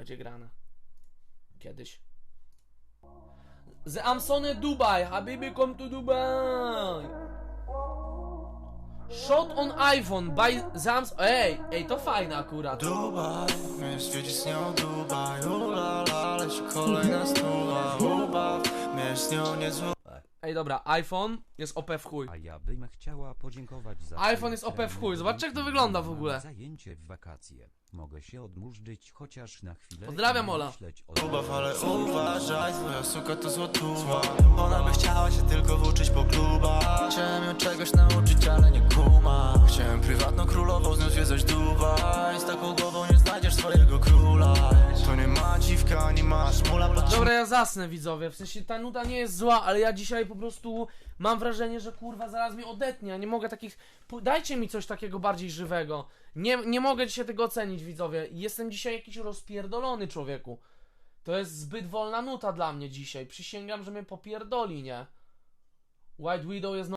będzie grane. Kiedyś. The Amsony Dubai, Habibi come to Dubai. Shot on iPhone by Zams. Ej, ej, to fajne akurat. Dubaj, mnie świeci śnią Dubaj Ulala, leci kolejna stuwa Ubaw, mnie śnią niezłe Ej, dobra, iPhone jest OP w chuj. A ja bym chciała podziękować za. iPhone jest OP w chuj. Zobaczcie, jak to wygląda w ogóle. Zajęcie w wakacje. Mogę się odmurzyć chociaż na chwilę. Pozdrawiam, i Ola. myśleć o Ubaw, ale uważaj, twoja suka to złotuwa Ona by chciała się tylko włóczyć po klubach Chciałem ją czegoś nauczyć, ale nie kuma Chciałem prywatną królową, z nią zwiedzać Dubaj Z taką głową nie znajdziesz swojego króla To nie ma dziwka, ani masz Dobra, ja zasnę widzowie, w sensie ta nuta nie jest zła, ale ja dzisiaj po prostu mam wrażenie, że kurwa zaraz mnie odetnie, ja nie mogę takich... Dajcie mi coś takiego bardziej żywego. Nie, nie mogę dzisiaj tego ocenić widzowie, jestem dzisiaj jakiś rozpierdolony człowieku. To jest zbyt wolna nuta dla mnie dzisiaj, przysięgam, że mnie popierdoli, nie? White Widow jest